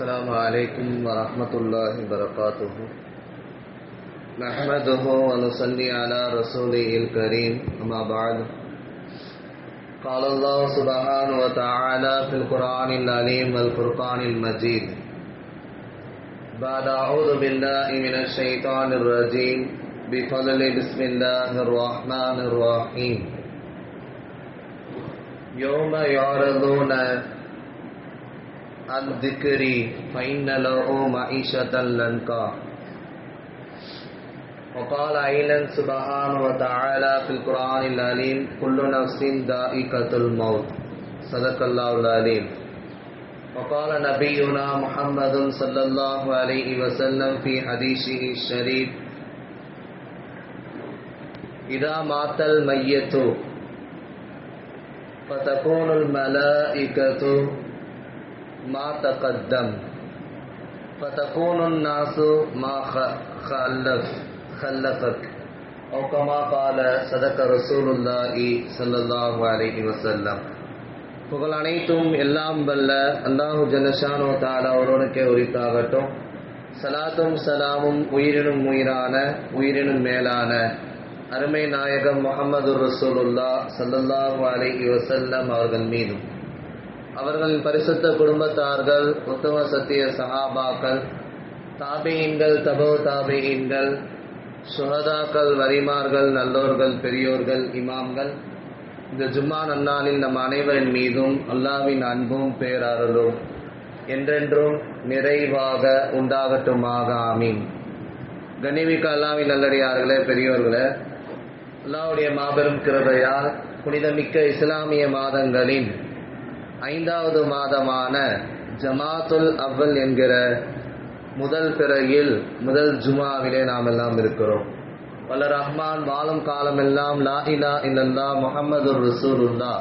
السلام عليكم ورحمة الله وبركاته نحمده ونصلي على رسوله الكريم أما بعد۔ قال الله سبحانه وتعالى في القرآن العليم والفرقان المجيد بعد أعوذ بالله من الشيطان الرجيم بفضل بسم الله الرحمن الرحيم يوم يعرضون عن ذكري فإن له معيشة لنكا وقال أيضا سبحانه وتعالى في القرآن العليم كل نفس ذائقة الموت۔ صدق الله العليم۔ وقال نبينا محمد صلى الله عليه وسلم في حديثه الشريف۔ إذا مات الميت فتكون الملائكة ما تقدم فتكون الناس ما خلف خلفك أو كما قال صدق رسول الله صلى الله عليه وسلم புகழ் அனைத்தும் எல்லாம் வல்ல அல்லாஹு ஜனஷானோ தாலா ஒருவனுக்கே உரித்தாகட்டும் சலாத்தும் சலாமும் உயிரினும் உயிரான உயிரினும் மேலான அருமை நாயகம் முகமது ரசூலுல்லா சல்லல்லாஹு அலைஹி வசல்லம் அவர்கள் மீதும் அவர்களின் பரிசுத்த குடும்பத்தார்கள் உத்தம சத்திய சஹாபாக்கள் தாபியன்கள் தபோ தாபியன்கள் சுகதாக்கள் வரிமார்கள் நல்லோர்கள் பெரியோர்கள் இமாம்கள் இந்த ஜும்மா நன்னாளில் நம் அனைவரின் மீதும் அல்லாவின் அன்பும் பேரருளும். என்றென்றும் நிறைவாக உண்டாகட்டுமாக ஆமீன். கனிமிக்க அல்லாவின் நல்லடியார்களே பெரியோர்களே அல்லாவுடைய மாபெரும் கிருபையால் புனிதமிக்க இஸ்லாமிய மாதங்களின் ஐந்தாவது மாதமான ஜமாத்துல் அவ்வல் என்கிற முதல் பிறகில் முதல் ஜுமாவிலே நாம் எல்லாம் இருக்கிறோம். வல்ல ரஹ்மான் வாழும் காலமெல்லாம் லா இலா இல்லல்லா முகமது ரசூலுல்லா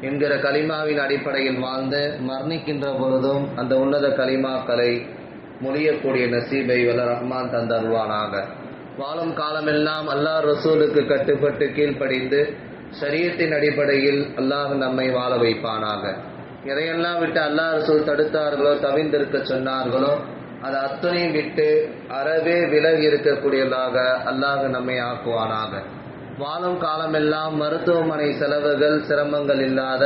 என்கிற கலிமாவின் அடிப்படையில் வாழ்ந்து மரணிக்கின்ற பொழுதும் அந்த உன்னத கலிமாக்களை முடியக்கூடிய நசீபை வல்ல ரஹ்மான் தந்தருவானாக. வாழும் காலமெல்லாம் அல்லாஹ் ரசூலுக்கு கட்டுப்பட்டு கீழ்ப்படிந்து சரியத்தின் அடிப்படையில் அல்லாஹ் நம்மை வாழ வைப்பானாக. எதையெல்லாம் விட்டு அல்லாஹ் ரசூல் தடுத்தார்களோ தவிந்திருக்க சொன்னார்களோ அது அத்தனையும் விட்டு அறவே விலகி இருக்கக்கூடியதாக அல்லாஹ் நம்மை ஆக்குவானாக. வாழும் காலமெல்லாம் மருத்துவமனை செலவுகள் சிரமங்கள் இல்லாத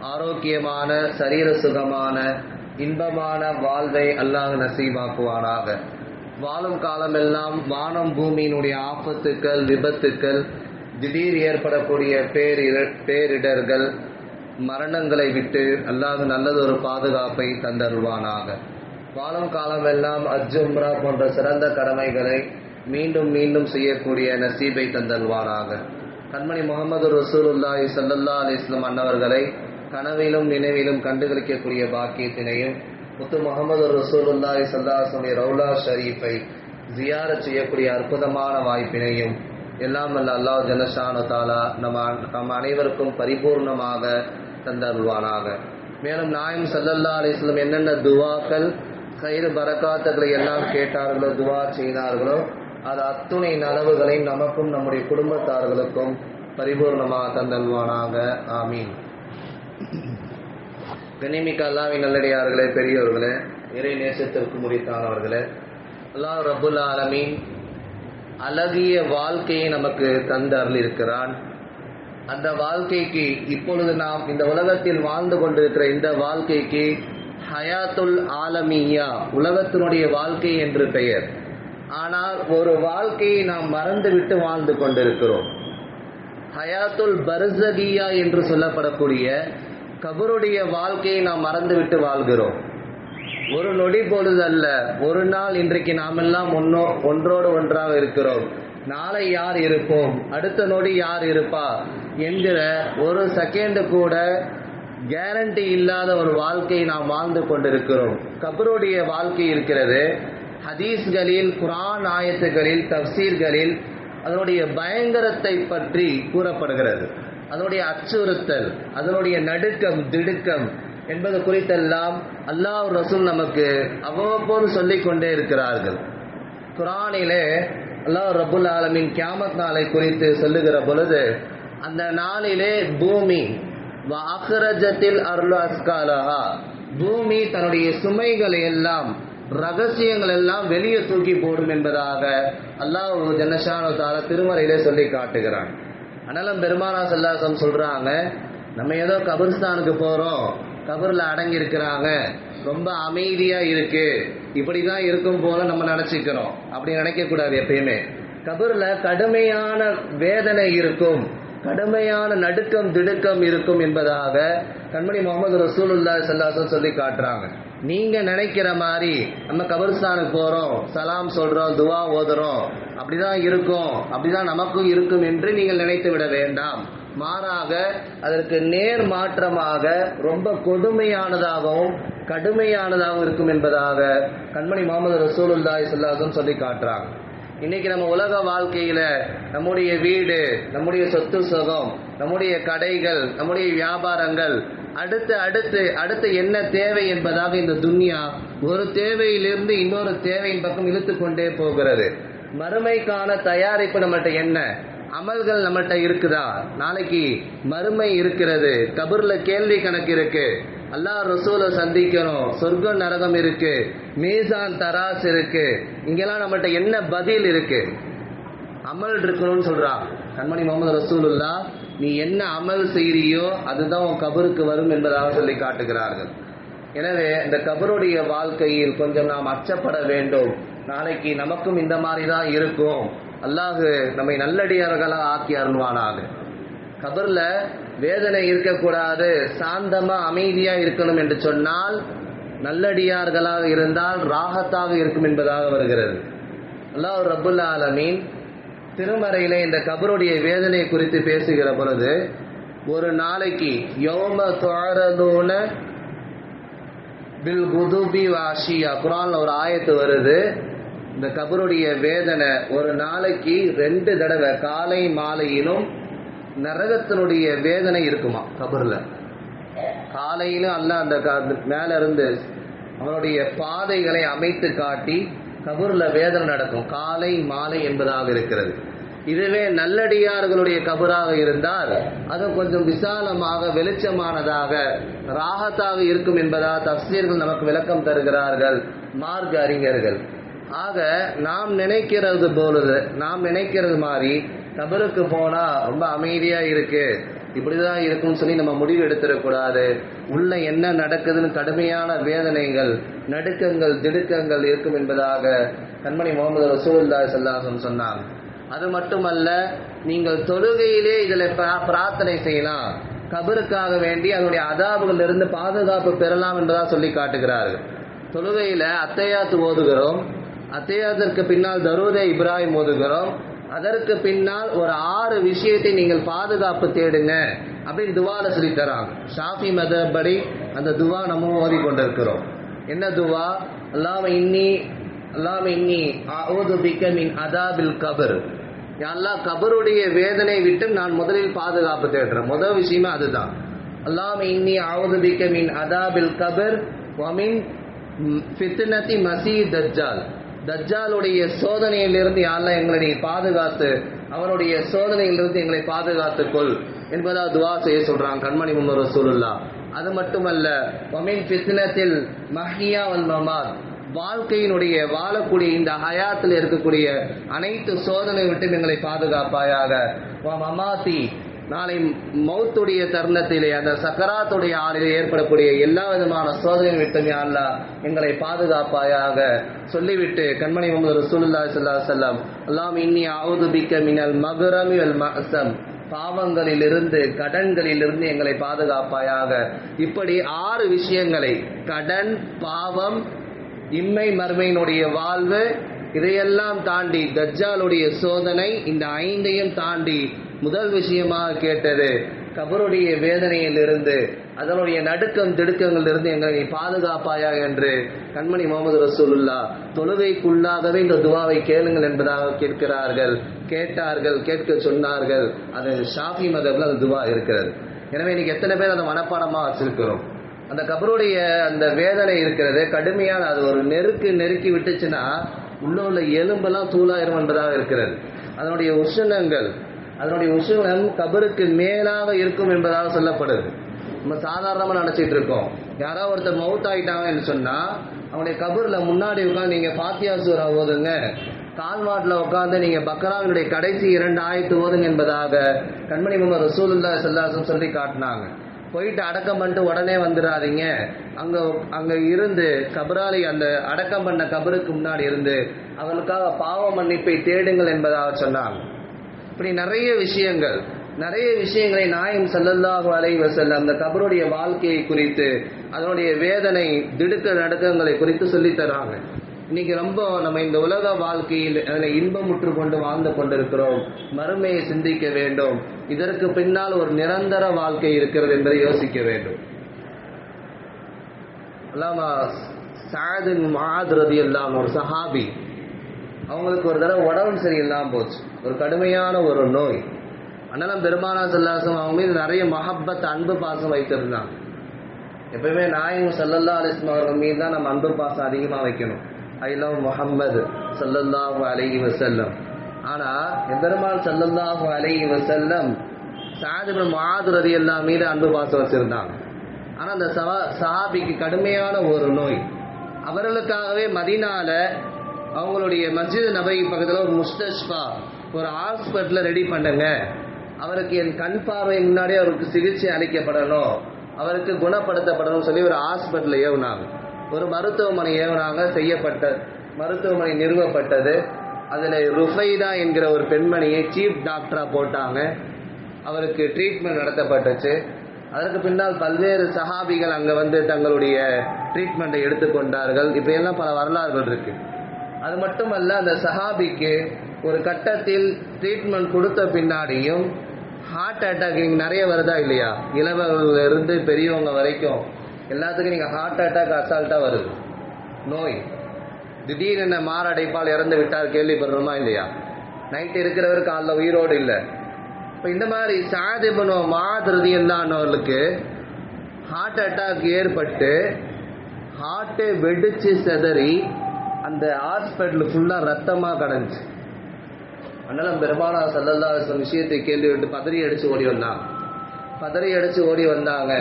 ஆரோக்கியமான சரீர சுகமான இன்பமான வாழ்வை அல்லாஹ் நசீவாக்குவானாக. வாழும் காலமெல்லாம் வானம் பூமியினுடைய ஆபத்துக்கள் விபத்துக்கள் திடீர் ஏற்படக்கூடிய பேரிடர் பேரிடர்கள் மரணங்களை விட்டு அல்லாஹ் நல்லதொரு பாதுகாப்பை தந்தருவானாக வாழும் காலமெல்லாம் அஜும்ரா போன்ற சிறந்த கடமைகளை மீண்டும் மீண்டும் செய்யக்கூடிய நசீபை தந்தல்வானாக கண்மணி முகமது ரசூலுல்லாஹி சல்லல்லா அலிஸ்லம் அன்னவர்களை கனவிலும் நினைவிலும் கண்டுகளிக்கக்கூடிய பாக்கியத்தினையும் முத்து முகமது ரசூலுல்லாஹி சல்லாசனுடைய ரவுலா ஷரீஃபை ஜியார செய்யக்கூடிய அற்புதமான வாய்ப்பினையும் எல்லாம் அல்ல அல்லாஹ் ஜனஷானு தாலா நம்ம நம் அனைவருக்கும் பரிபூர்ணமாக தந்தருள்வானாக. மேலும் நாயம் சல்லல்லா அலிஸ்லம் என்னென்ன துவாக்கள் கயிறு பரக்காத்துகளை எல்லாம் கேட்டார்களோ துவா செய்தார்களோ அது அத்துணை நலவுகளை நமக்கும் நம்முடைய குடும்பத்தார்களுக்கும் பரிபூர்ணமாக தந்தல்வானாக ஆமீன். கனிமிக்க அல்லாவின் நல்லடியார்களே பெரியவர்களே இறை நேசத்திற்கு முடித்தானவர்களே அல்லாஹ் ரபுல் ஆலமீன் அழகிய வாழ்க்கையை நமக்கு தந்து அருளிருக்கிறான் அந்த வாழ்க்கைக்கு இப்பொழுது நாம் இந்த உலகத்தில் வாழ்ந்து கொண்டிருக்கிற இந்த வாழ்க்கைக்கு ஹயாத்துல் ஆலமியா உலகத்தினுடைய வாழ்க்கை என்று பெயர். ஆனால் ஒரு வாழ்க்கையை நாம் மறந்துவிட்டு வாழ்ந்து கொண்டிருக்கிறோம். ஹயாத்துல் பர்சகியா என்று சொல்லப்படக்கூடிய கபருடைய வாழ்க்கையை நாம் மறந்துவிட்டு வாழ்கிறோம். ஒரு நொடி பொழுது அல்ல ஒரு நாள் இன்றைக்கு நாம் எல்லாம் ஒன்றோடு ஒன்றாக இருக்கிறோம். நாளை யார் இருப்போம்? அடுத்த நொடி யார் இருப்பா? என்கிற ஒரு செகண்ட் கூட கேரண்டி இல்லாத ஒரு வாழ்க்கையை நாம் வாழ்ந்து கொண்டிருக்கிறோம். கபருடைய வாழ்க்கை இருக்கிறது. ஹதீஸ்களில் குரான் ஆயத்துகளில் தப்சீர்களில் அதனுடைய பயங்கரத்தை பற்றி கூறப்படுகிறது. அதனுடைய அச்சுறுத்தல் அதனுடைய நடுக்கம் திடுக்கம் என்பது குறித்தெல்லாம் அல்லாஹ் ரசூல் நமக்கு அவ்வப்போது சொல்லிக் கொண்டே இருக்கிறார்கள். குரானிலே அல்லாஹ் ரபுல் ஆலமின் கியாமத் நாளை குறித்து சொல்லுகிற பொழுது அந்த நாளிலே பூமி. அகரஜத்தில் அருள் அஸ்காலஹா. பூமி தன்னுடைய சுமைகளை எல்லாம் ரகசியங்கள் எல்லாம் வெளியே தூக்கி போடும் என்பதாக அல்லாஹ் ஜன்னஷானு தால திருமறையிலே சொல்லி காட்டுகிறான். ஆனாலும் பெருமானா செல்லாசம் சொல்றாங்க நம்ம ஏதோ கபிர்ஸ்தானுக்கு போறோம் கபரில் அடங்கி இருக்கிறாங்க ரொம்ப அமைதியா இருக்கு இப்படிதான் இருக்கும் போல நம்ம நினைச்சுக்கிறோம். அப்படி நினைக்க கூடாது எப்பயுமே. கபர்ல கடுமையான வேதனை இருக்கும். கடுமையான நடுக்கம் திடுக்கம் இருக்கும் என்பதாக கண்மணி முகமது ரசூலுல்லா சல்லாசன் சொல்லி காட்டுறாங்க. நீங்க நினைக்கிற மாதிரி நம்ம கபர்ஸ்தானுக்கு போறோம் சலாம் சொல்றோம் துவா ஓதுறோம் அப்படிதான் இருக்கும் அப்படிதான் நமக்கும் இருக்கும் என்று நீங்கள் நினைத்து விட வேண்டாம். மாறாக அதற்கு நேர் மாற்றமாக ரொம்ப கொடுமையானதாகவும் கடுமையானதாகவும் இருக்கும் என்பதாக கண்மணி முகமது ரசூலுல்லாய் சொல்லாசம் சொல்லி காட்டுறாங்க. இன்னைக்கு நம்ம உலக வாழ்க்கையில நம்முடைய வீடு நம்முடைய சொத்து சுகம் நம்முடைய கடைகள் நம்முடைய வியாபாரங்கள் அடுத்து அடுத்து அடுத்து என்ன தேவை என்பதாக இந்த துன்யா ஒரு தேவையிலிருந்து இன்னொரு தேவையின் பக்கம் இழுத்து கொண்டே போகிறது. மறுமைக்கான தயாரிப்பு நம்மகிட்ட என்ன? அமல்கள் நம்மகிட்ட இருக்குதா? நாளைக்கு மறுமை இருக்கிறது. கபூர்ல கேள்வி கணக்கு இருக்கு. அல்லா ரசூலை சந்திக்கணும். சொர்க்கம் நரகம் இருக்கு. மீசான் தராஸ் இருக்கு. இங்கெல்லாம் நம்மள்கிட்ட என்ன பதில் இருக்கு? அமல் இருக்கணும்னு சொல்றான் கண்மணி முகமது ரசூலுல்லா நீ என்ன அமல் செய்கிறியோ அதுதான் உன் கபருக்கு வரும் என்பதாக சொல்லி காட்டுகிறார்கள். எனவே இந்த கபருடைய வாழ்க்கையில் கொஞ்சம் நாம் அச்சப்பட வேண்டும். நாளைக்கு நமக்கும் இந்த மாதிரி தான் இருக்கும். அல்லாஹு நம்மை நல்லடியார்களாக ஆக்கி அருள்வானாக. கபரில் வேதனை இருக்கக்கூடாது சாந்தமாக அமைதியாக இருக்கணும் என்று சொன்னால் நல்லடியார்களாக இருந்தால் ராகத்தாக இருக்கும் என்பதாக வருகிறது. அல்லாஹ் ரபுல் ஆலமீன் திருமறையில இந்த கபருடைய வேதனை குறித்து பேசுகிற பொழுது ஒரு நாளைக்கு யோம தோழதூன பில் குதுபி வாஷியா குரான் ஒரு ஆயத்து வருது. இந்த கபருடைய வேதனை ஒரு நாளைக்கு ரெண்டு தடவை காலை மாலையிலும் நரகத்தினுடைய வேதனை இருக்குமா கபர்ல? காலையிலும் அல்ல அந்த க- மேல இருந்து அவனுடைய பாதைகளை அமைத்து காட்டி கபூர்ல வேதனை நடக்கும். காலை மாலை என்பதாக இருக்கிறது. இதுவே நல்லடியார்களுடைய கபராக இருந்தால் அது கொஞ்சம் விசாலமாக வெளிச்சமானதாக ராகத்தாக இருக்கும் என்பதாக தப்சீர்கள் நமக்கு விளக்கம் தருகிறார்கள் மார்க்க அறிஞர்கள். ஆக நாம் நினைக்கிறது போலது நாம் நினைக்கிறது மாதிரி கபருக்கு போனா ரொம்ப அமைதியா இருக்கு. இப்படிதான் இருக்கும்னு சொல்லி நம்ம முடிவு எடுத்துடக்கூடாது. உள்ள என்ன நடக்குதுன்னு கடுமையான வேதனைகள் நடுக்கங்கள் திடுக்கங்கள் இருக்கும் என்பதாக கண்மணி முகமது ரசூல்லா ஸல்லல்லாஹு சொன்னாங்க. அது மட்டுமல்ல நீங்கள் தொழுகையிலே இதில் பிரா- பிரார்த்தனை செய்யலாம். கபருக்காக வேண்டி அதனுடைய அதாபுகள் இருந்து பாதுகாப்பு பெறலாம் என்பதாக சொல்லி காட்டுகிறார்கள். தொழுகையில அத்தையாத்து ஓதுகிறோம். அத்தையாத்திற்கு பின்னால் தரூதே இப்ராஹிம் ஓதுகிறோம். அதற்கு பின்னால் ஒரு ஆறு விஷயத்தை நீங்கள் பாதுகாப்பு தேடுங்க அப்படின்னு துவால சொல்லி தராங்க. ஷாஃபி மதப்படி அந்த துவா நம்ம ஓதி கொண்டிருக்கிறோம். என்ன துவா? அல்லாம இன்னி அல்லாம இன்னி அவுது பிக்க மின் அதாபில் கபர். அல்லாஹ் கபருடைய வேதனை விட்டு நான் முதலில் பாதுகாப்பு தேடுறேன். முதல் விஷயமே அதுதான். அல்லாம இன்னி அவுது பிக்க மின் அதாபில் கபர் ஒமின் ஃபித்னதி மசீ தஜ்ஜால். தஜ்ஜாலுடைய சோதனையிலிருந்து யாரெல்லாம் எங்களை நீ பாதுகாத்து அவனுடைய சோதனையிலிருந்து எங்களை பாதுகாத்துக்கொள் என்பதா துவா செய்ய சொல்றாங்க கண்மணி முன்னூர் சூழல்லா அது மட்டுமல்ல வமின் ஃபித்னத்தில் மஹியா வல் மமாத். வாழ்க்கையினுடைய வாழக்கூடிய இந்த ஹயாத்தில் இருக்கக்கூடிய அனைத்து சோதனை விட்டு எங்களை பாதுகாப்பாயாக. வா மமாத்தி நாளை மௌத்துடைய தருணத்திலே அந்த சக்கராத்துடைய ஆளிலே ஏற்படக்கூடிய எல்லா விதமான சோதனை விட்டும் யா எங்களை பாதுகாப்பாயாக சொல்லிவிட்டு கண்மணி முகமது ரசூலுல்லா சல்லா செல்லம் அல்லாம் இன்னி அஊது பிக்க மினல் மக்ரமி வல் பாவங்களிலிருந்து கடன்களிலிருந்து எங்களை பாதுகாப்பாயாக. இப்படி ஆறு விஷயங்களை கடன் பாவம் இம்மை மர்மையினுடைய வாழ்வு இதையெல்லாம் தாண்டி தஜ்ஜாலுடைய சோதனை இந்த ஐந்தையும் தாண்டி முதல் விஷயமாக கேட்டது. கபருடைய வேதனையிலிருந்து அதனுடைய நடுக்கம் திடுக்கங்களிலிருந்து எங்களை நீ பாதுகாப்பாயா என்று கண்மணி முகமது ரசூலுல்லா தொழுகைக்குள்ளாகவே இந்த துவாவை கேளுங்கள் என்பதாக கேட்கிறார்கள். கேட்டார்கள் கேட்க சொன்னார்கள். அது ஷாஃபி மதப்ல அந்த துவா இருக்கிறது. எனவே இன்னைக்கு எத்தனை பேர் அதை மனப்பாடமாக வச்சிருக்கிறோம்? அந்த கபருடைய அந்த வேதனை இருக்கிறது. கடுமையான அது ஒரு நெருக்கு நெருக்கி விட்டுச்சுன்னா உள்ள உள்ள எலும்பெல்லாம் தூளாயிரும் என்பதாக இருக்கிறது. அதனுடைய உஷ்ணங்கள் அதனுடைய உஷ்ணம் கபருக்கு மேலாக இருக்கும் என்பதாக சொல்லப்படுது. நம்ம சாதாரணமாக நினச்சிட்டு இருக்கோம். யாராவது ஒருத்தர் மவுத் ஆகிட்டாங்கன்னு சொன்னால் அவனுடைய கபரில் முன்னாடி உட்காந்து நீங்கள் பாத்தியா சூரா ஓதுங்க. கால்வாட்டில் உட்காந்து நீங்கள் பக்ராவினுடைய கடைசி இரண்டு ஆயத்து ஓதுங்க என்பதாக கண்மணி முகமது ரசூலுல்லா செல்லாசன் சொல்லி காட்டினாங்க. போயிட்டு அடக்கம் பண்ணிட்டு உடனே வந்துடாதீங்க. அங்கே அங்கே இருந்து கபராலி அந்த அடக்கம் பண்ண கபருக்கு முன்னாடி இருந்து அவனுக்காக பாவ மன்னிப்பை தேடுங்கள் என்பதாக சொன்னாங்க இப்படி நிறைய விஷயங்கள் நிறைய விஷயங்களை நாயம் ஸல்லல்லாஹு அலைவ செல்ல அந்த கபருடைய வாழ்க்கையை குறித்து அதனுடைய வேதனை திடுக்க நடுக்கங்களை குறித்து சொல்லித் தராங்க. இன்னைக்கு ரொம்ப நம்ம இந்த உலக வாழ்க்கையில் அதில் இன்பமுற்று கொண்டு வாழ்ந்து கொண்டிருக்கிறோம். மறுமையை சிந்திக்க வேண்டும். இதற்கு பின்னால் ஒரு நிரந்தர வாழ்க்கை இருக்கிறது என்பதை யோசிக்க வேண்டும். அல்லாமா சாதின் மாத் இல்லாமல் ஒரு சஹாபி. அவங்களுக்கு ஒரு தடவை உடம்பு சரியில்லாம போச்சு. ஒரு கடுமையான ஒரு நோய். அண்ணலம் பெருமானா செல்லாசம் அவங்க மீது நிறைய மஹப்பத் அன்பு பாசம் வைத்திருந்தாங்க. எப்பயுமே நாயகம் சல்லல்லா அலிஸ்லாம் அவர்கள் மீது தான் நம்ம அன்பு பாசம் அதிகமாக வைக்கணும். ஐ லவ் முஹம்மது சல்லல்லாஹு அலைஹி வஸல்லம் ஆனா எம்பெருமான் சல்லல்லாஹு அலைஹி வஸல்லம் சாதிபன் மாது ரதி எல்லாம் மீது அன்பு பாசம் வச்சிருந்தாங்க. ஆனா அந்த சவா சஹாபிக்கு கடுமையான ஒரு நோய். அவர்களுக்காகவே மதினால அவங்களுடைய மஸ்ஜித் நபை பக்கத்தில் ஒரு முஸ்தஷ்பா ஒரு ஹாஸ்பிட்டலை ரெடி பண்ணுங்க. அவருக்கு என் கண் பார்வை முன்னாடியே அவருக்கு சிகிச்சை அளிக்கப்படணும். அவருக்கு குணப்படுத்தப்படணும் சொல்லி ஒரு ஹாஸ்பிட்டல் ஏவுனாங்க. ஒரு மருத்துவமனை ஏவனாக செய்யப்பட்ட மருத்துவமனை நிறுவப்பட்டது. அதில் ருஃபைதா என்கிற ஒரு பெண்மணியை சீஃப் டாக்டராக போட்டாங்க. அவருக்கு ட்ரீட்மெண்ட் நடத்தப்பட்டுச்சு. அதற்கு பின்னால் பல்வேறு சஹாபிகள் அங்கே வந்து தங்களுடைய ட்ரீட்மெண்ட்டை எடுத்துக்கொண்டார்கள் இப்படியெல்லாம் பல வரலாறுகள் இருக்கு. அது மட்டுமல்ல அந்த சஹாபிக்கு ஒரு கட்டத்தில் ட்ரீட்மெண்ட் கொடுத்த பின்னாடியும் ஹார்ட் அட்டாக் இங்கே நிறைய வருதா இல்லையா? இளவர்கள் இருந்து பெரியவங்க வரைக்கும் எல்லாத்துக்கும் நீங்கள் ஹார்ட் அட்டாக் அசால்ட்டாக வருது. நோய். திடீரென மாரடைப்பால் இறந்து விட்டால் கேள்விப்படுறோமா இல்லையா? நைட் இருக்கிறவர் காலைல உயிரோடு இல்லை. இப்போ இந்த மாதிரி சாதிபனோ மாதிருதி இருந்தானவர்களுக்கு ஹார்ட் அட்டாக் ஏற்பட்டு ஹார்ட்டே வெடிச்சு செதறி அந்த ஹாஸ்பிட்டல் ஃபுல்லாக ரத்தமாக கடைஞ்சி அண்ணலம் பெருமானா சல்லல்லா விஷயத்தை கேள்வி விட்டு பதறி அடித்து ஓடி வந்தான். பதறி அடித்து ஓடி வந்தாங்க.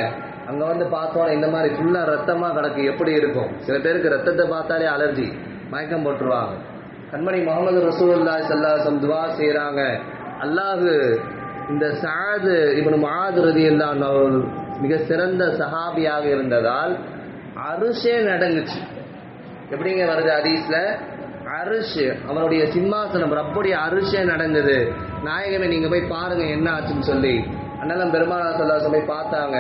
அங்க வந்து பார்த்தோன்னா இந்த மாதிரி ஃபுல்லா ரத்தமா கிடக்கு. எப்படி இருக்கும்? சில பேருக்கு ரத்தத்தை பார்த்தாலே அலர்ஜி மயக்கம் போட்டுருவாங்க. கண்மணி முகமது ரசூல்லா சல்லாசம் துவா செய்கிறாங்க அல்லாஹு இந்த சாது இவனு மாதுரதி எல்லாம் மிக சிறந்த சஹாபியாக இருந்ததால் அரிசே நடந்துச்சு. எப்படிங்க வருது ஹதீஸ்ல? அரிசு அவனுடைய சிம்மாசனம் ரப்புடைய அரிசே நடந்தது. நாயகமே நீங்க போய் பாருங்க என்ன ஆச்சுன்னு சொல்லி. அண்ணலம் பெருமானா சொல்லாசம் போய் பார்த்தாங்க.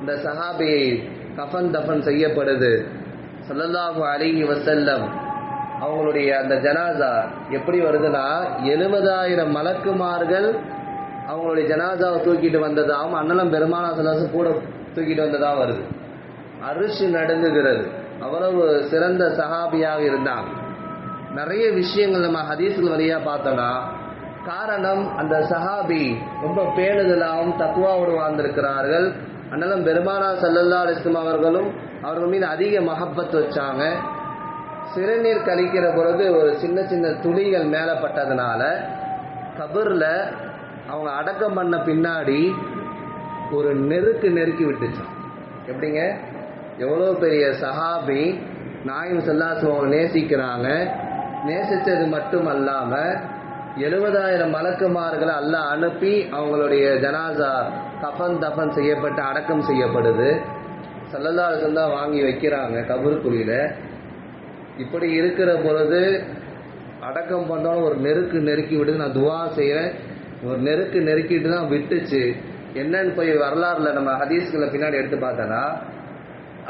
இந்த சஹாபியை கஃபன் தஃபன் செய்யப்படுது. சல்லல்லாஹு அலிஹி வசல்லம் அவங்களுடைய அந்த ஜனாசா எப்படி வருதுன்னா எழுபதாயிரம் மலக்குமார்கள் அவங்களுடைய ஜனாசாவை தூக்கிட்டு வந்ததாகவும் அண்ணலம் பெருமானா சொல்லாசம் கூட தூக்கிட்டு வந்ததாக வருது. அரிசி நடுங்குகிறது. அவ்வளவு சிறந்த சஹாபியாக இருந்தாங்க. நிறைய விஷயங்கள் நம்ம ஹதீஸ்கள் வழியாக பார்த்தோம்னா காரணம் அந்த சஹாபி ரொம்ப பேணுதலாகவும் தக்குவாவோடு வாழ்ந்திருக்கிறார்கள். அண்ணலும் பெருமானா சல்லல்லா அலிஸ்லம் அவர்களும் அவர்கள் மீது அதிக மகப்பத்து வச்சாங்க. சிறுநீர் கழிக்கிற பொழுது ஒரு சின்ன சின்ன துளிகள் மேலே பட்டதுனால கபரில் அவங்க அடக்கம் பண்ண பின்னாடி ஒரு நெருக்கு நெருக்கி விட்டுச்சான் எப்படிங்க? எவ்வளோ பெரிய சஹாபி நாயும் செல்லாசம் அவங்க நேசிக்கிறாங்க. நேசித்தது மட்டும் அல்லாமல் எழுபதாயிரம் மலக்குமார்களை அல்லாஹ் அனுப்பி அவங்களுடைய ஜனாசா கஃபன் தஃபன் செய்யப்பட்டு அடக்கம் செய்யப்படுது. சல்லல்லாசம் தான் வாங்கி வைக்கிறாங்க கபருக்குழியில் இப்படி இருக்கிற பொழுது அடக்கம் பண்ணோன்னு ஒரு நெருக்கு நெருக்கி விடுது. நான் துவா செய்கிறேன் ஒரு நெருக்கு நெருக்கிட்டு தான் விட்டுச்சு. என்னன்னு போய் வரலாறுல நம்ம ஹதீஸ்களை பின்னாடி எடுத்து பார்த்தோன்னா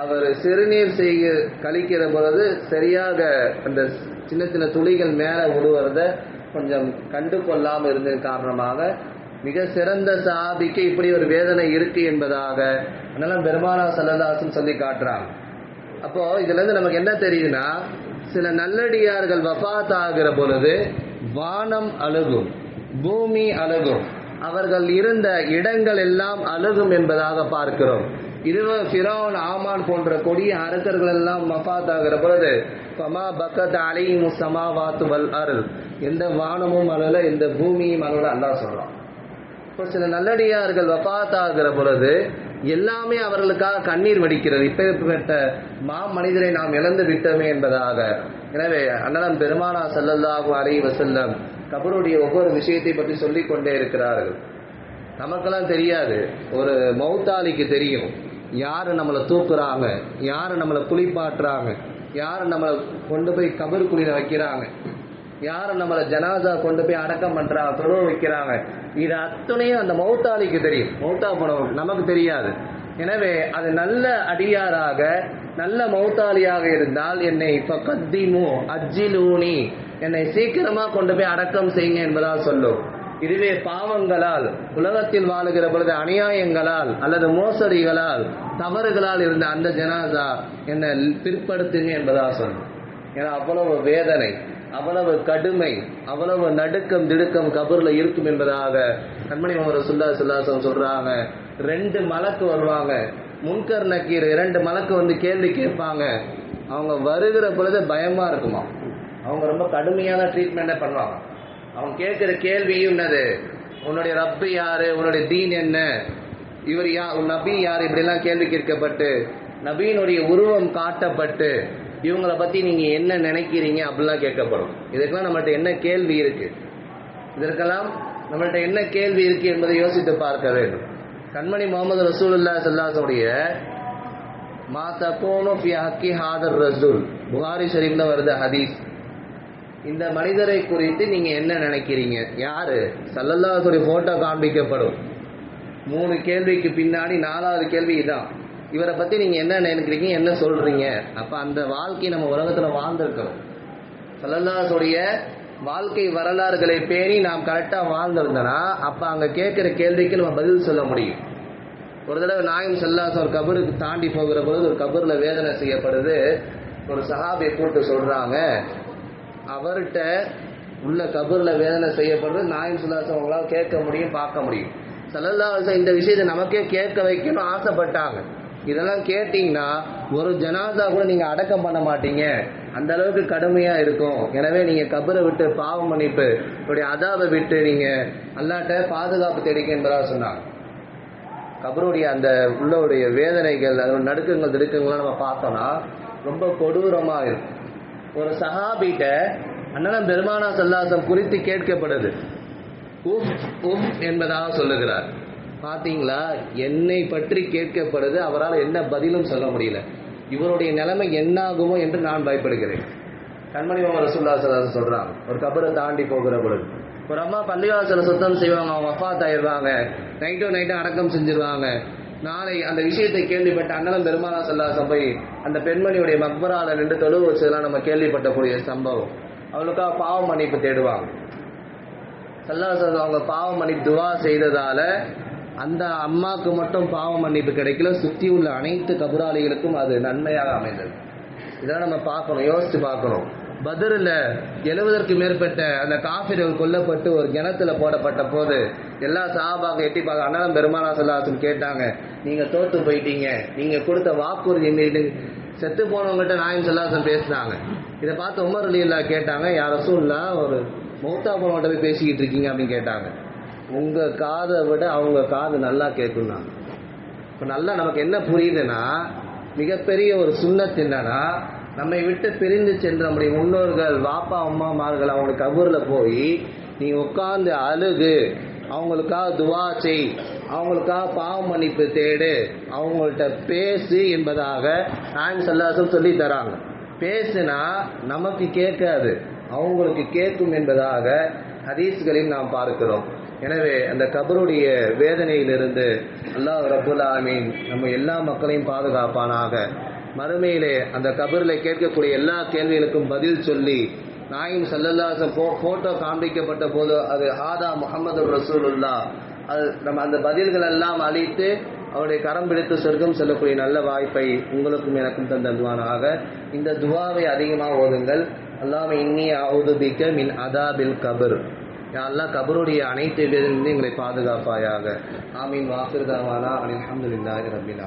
அவர் சிறுநீர் செய்ய கழிக்கிற பொழுது சரியாக அந்த சின்ன சின்ன துளிகள் மேலே விடுவத கொஞ்சம் கண்டு கொள்ளாமல் இருந்தது காரணமாக மிக சிறந்த சாபிக்கு இப்படி ஒரு வேதனை இருக்கு என்பதாக அதெல்லாம் பெருமானா சல்லதாசன் சொல்லி காட்டுறாங்க. அப்போ இதுல இருந்து நமக்கு என்ன தெரியுதுன்னா சில நல்லடியார்கள் வபாத் ஆகிற பொழுது வானம் அழுகும் பூமி அழுகும் அவர்கள் இருந்த இடங்கள் எல்லாம் அழுகும் என்பதாக பார்க்கிறோம். இருவ ஃபிரௌன் ஆமான் போன்ற கொடிய அரசர்கள் எல்லாம் மஃபாத் ஆகிற பொழுது சமா பக்கத் அலையும் சமாவாத்து வல் அருள் எந்த வானமும் அழல எந்த பூமியும் அழல அல்லா சொல்றான். இப்போ சில நல்லடியார்கள் வஃபாத் ஆகிற பொழுது எல்லாமே அவர்களுக்காக கண்ணீர் வடிக்கிறது. இப்பேற்பட்ட மா மனிதரை நாம் இழந்து விட்டோமே என்பதாக. எனவே அண்ணலம் பெருமானா செல்லல்லாகும் அலைஹி வஸல்லம் கபருடைய ஒவ்வொரு விஷயத்தை பற்றி சொல்லிக் கொண்டே இருக்கிறார்கள். நமக்கெல்லாம் தெரியாது. ஒரு மௌத்தாலிக்கு தெரியும். யாரு நம்மளை தூக்குறாங்க? யாரு நம்மளை குளிப்பாட்டுறாங்க? யாரு நம்மளை கொண்டு போய் கபர் குளிர வைக்கிறாங்க? யாரும் நம்மளை ஜனாசா கொண்டு போய் அடக்கம் பண்றாங்க தொழுவ வைக்கிறாங்க? இது அத்தனையும் அந்த மௌத்தாலிக்கு தெரியும். மௌத்தா போனவங்க நமக்கு தெரியாது. எனவே அது நல்ல அடியாராக நல்ல மௌத்தாலியாக இருந்தால் என்னை கத்திமு அஜிலூனி என்னை சீக்கிரமா கொண்டு போய் அடக்கம் செய்யுங்க என்பதால் சொல்லும். இதுவே பாவங்களால் உலகத்தில் வாழுகிற பொழுது அநியாயங்களால் அல்லது மோசடிகளால் தவறுகளால் இருந்த அந்த ஜனாதா என்னை பிற்படுத்துங்க என்பதா சொல்லும். ஏன்னா அவ்வளவு வேதனை. அவ்வளவு கடுமை அவ்வளவு நடுக்கம் திடுக்கம் கபூர்ல இருக்கும் என்பதாக கண்மணி முகமது சுல்லா சுல்லாசம் சொல்றாங்க. ரெண்டு மலக்கு வருவாங்க. முன்கர் நக்கீர் இரண்டு மலக்கு வந்து கேள்வி கேட்பாங்க. அவங்க வருகிற பொழுது பயமா இருக்குமா? அவங்க ரொம்ப கடுமையான ட்ரீட்மெண்ட்டை பண்ணுவாங்க. அவங்க கேட்குற கேள்வியும் என்னது? உன்னுடைய ரப்பு யாரு? உன்னுடைய தீன் என்ன? இவர் யா உன் நபி யார்? இப்படிலாம் கேள்வி கேட்கப்பட்டு நபியினுடைய உருவம் காட்டப்பட்டு இவங்கள பத்தி நீங்க என்ன நினைக்கிறீங்க அப்படிலாம் கேட்கப்படும். இதற்கெல்லாம் நம்மள்ட்ட என்ன கேள்வி இருக்கு? இதற்கெல்லாம் நம்மள்ட்ட என்ன கேள்வி இருக்கு என்பதை யோசித்து பார்க்க வேண்டும். கண்மணி முகமது ரசூலுல்லா சல்லாசனுடைய மா தக்கோனோ ஃபி ஹக்கி ஹாதர் ரசூல். புகாரி ஷரீஃப்ல வருது ஹதீஸ். இந்த மனிதரை குறித்து நீங்க என்ன நினைக்கிறீங்க? யாரு? சல்லல்லாசுடைய போட்டோ காண்பிக்கப்படும். மூணு கேள்விக்கு பின்னாடி நாலாவது கேள்வி இதான். இவரை பத்தி நீங்க என்ன நினைக்கிறீங்க என்ன சொல்றீங்க? அப்ப அந்த வாழ்க்கை நம்ம உலகத்துல வாழ்ந்திருக்கணும் சல்லல்லாஹுடைய வாழ்க்கை வரலாறுகளை பேணி நாம் கரெக்டா வாழ்ந்திருந்தோம்னா அப்ப அங்க கேட்கிற கேள்விக்கு நம்ம பதில் சொல்ல முடியும். ஒரு தடவை நாயம் சல்லாஸ் ஒரு கபருக்கு தாண்டி போகிற பொழுது ஒரு கபரில் வேதனை செய்யப்படுது. ஒரு சஹாபியை கூப்பிட்டு சொல்றாங்க அவர்கிட்ட உள்ள கபரில் வேதனை செய்யப்படுறது நாயம் சுல்லாசம் அவங்களால் கேட்க முடியும் பார்க்க முடியும். சல்லல்லா இந்த விஷயத்தை நமக்கே கேட்க வைக்கணும்னு ஆசைப்பட்டாங்க. இதெல்லாம் கேட்டீங்கன்னா ஒரு ஜனாதா கூட நீங்க அடக்கம் பண்ண மாட்டீங்க. அந்த அளவுக்கு கடுமையா இருக்கும். எனவே நீங்க கபரை விட்டு பாவ மன்னிப்பு உடைய அதாவை விட்டு நீங்க அல்லாட்ட பாதுகாப்பு தேடிக்க என்பதாக சொன்னாங்க கபருடைய அந்த உள்ளவுடைய வேதனைகள் அதோட நடுக்கங்கள் திடுக்கங்கள்லாம் நம்ம பார்த்தோம்னா ரொம்ப கொடூரமா இருக்கும். ஒரு சஹாபிட்ட அண்ணன் பெருமானா சல்லாசம் குறித்து கேட்கப்படுது. உம் உம் என்பதாக சொல்லுகிறார். பார்த்தீங்களா என்னை பற்றி கேட்கப்படுது அவரால் என்ன பதிலும் சொல்ல முடியல. இவருடைய நிலைமை என்னாகுமோ என்று நான் பயப்படுகிறேன். கண்மணி மாமா ரசூல்லா சல்லாசம் சொல்றாங்க ஒரு கபரை தாண்டி போகிற பொழுது. ஒரு அம்மா பள்ளிவாசலை சுத்தம் செய்வாங்க அவங்க அப்பா தாயிடுவாங்க நைட்டோ நைட்டோ அடக்கம் செஞ்சிருவாங்க. நாளை அந்த விஷயத்தை கேள்விப்பட்ட அண்ணலம் பெருமானா சல்லாசம் போய் அந்த பெண்மணியுடைய மக்பரால நின்று தொழுவு வச்சதெல்லாம் நம்ம கேள்விப்பட்டக்கூடிய சம்பவம். அவளுக்காக பாவ மன்னிப்பு தேடுவாங்க. சல்லாசம் அவங்க பாவ மன்னிப்பு துவா செய்ததால அந்த அம்மாவுக்கு மட்டும் பாவ மன்னிப்பு கிடைக்கல. சுற்றி உள்ள அனைத்து கபுராளிகளுக்கும் அது நன்மையாக அமைந்தது. இதெல்லாம் நம்ம பார்க்கணும் யோசித்து பார்க்கணும். பதிரில் எழுபதற்கு மேற்பட்ட அந்த காஃபிர்கள் கொல்லப்பட்டு ஒரு கிணத்துல போடப்பட்ட போது எல்லா சாபாக எட்டி பார்க்க அண்ணன் பெருமானா சொல்லாசன் கேட்டாங்க நீங்க தோத்து போயிட்டீங்க. நீங்க கொடுத்த வாக்குறுதி மீது செத்து போனவங்ககிட்ட நாயம் சொல்லாசன் பேசினாங்க. இதை பார்த்து உமர் அலி கேட்டாங்க யாரும் இல்ல ஒரு மௌத்தா போனவங்கிட்ட போய் பேசிக்கிட்டு இருக்கீங்க அப்படின்னு கேட்டாங்க. உங்க காதை விட அவங்க காது நல்லா கேட்கும்னாங்க. இப்போ நல்லா நமக்கு என்ன புரியுதுன்னா மிகப்பெரிய ஒரு சுண்ணத் என்னன்னா நம்மை விட்டு பிரிந்து சென்ற நம்முடைய முன்னோர்கள் வாப்பா அம்மாமார்கள் அவங்களுக்கு கபூர்ல போய் நீ உட்கார்ந்து அழுகு அவங்களுக்காக துவா செய் அவங்களுக்காக பாவ மன்னிப்பு தேடு அவங்கள்ட்ட பேசு என்பதாக நான் சல்லாசம் சொல்லி தராங்க. பேசுனா நமக்கு கேட்காது அவங்களுக்கு கேட்கும் என்பதாக ஹதீஸ்களில் நாம் பார்க்கிறோம். எனவே அந்த கபருடைய வேதனையிலிருந்து அல்லாஹ் ரபுல் ஆமீன் நம்ம எல்லா மக்களையும் பாதுகாப்பானாக. மறுமையிலே அந்த கபரில் கேட்கக்கூடிய எல்லா கேள்விகளுக்கும் பதில் சொல்லி நாயும் சல்லல்லாசம் போ ஃபோட்டோ காண்பிக்கப்பட்ட போது அது ஆதா முகமது ரசூலுல்லா அது நம்ம அந்த பதில்கள் எல்லாம் அழித்து அவருடைய கரம் பிடித்து சொர்க்கம் செல்லக்கூடிய நல்ல வாய்ப்பை உங்களுக்கும் எனக்கும் தந்ததுவானாக. இந்த துவாவை அதிகமாக ஓதுங்கள். அல்லாமல் இன்னி அவுதுபிக்க மின் அதாபில் கபர். அல்லாஹ் கபருடைய அனைத்து வேதனையும் எங்களை பாதுகாப்பாயாக. ஆமீன். வாசிருதாவானா அலி அஹமதுல்லாஹி ரபில்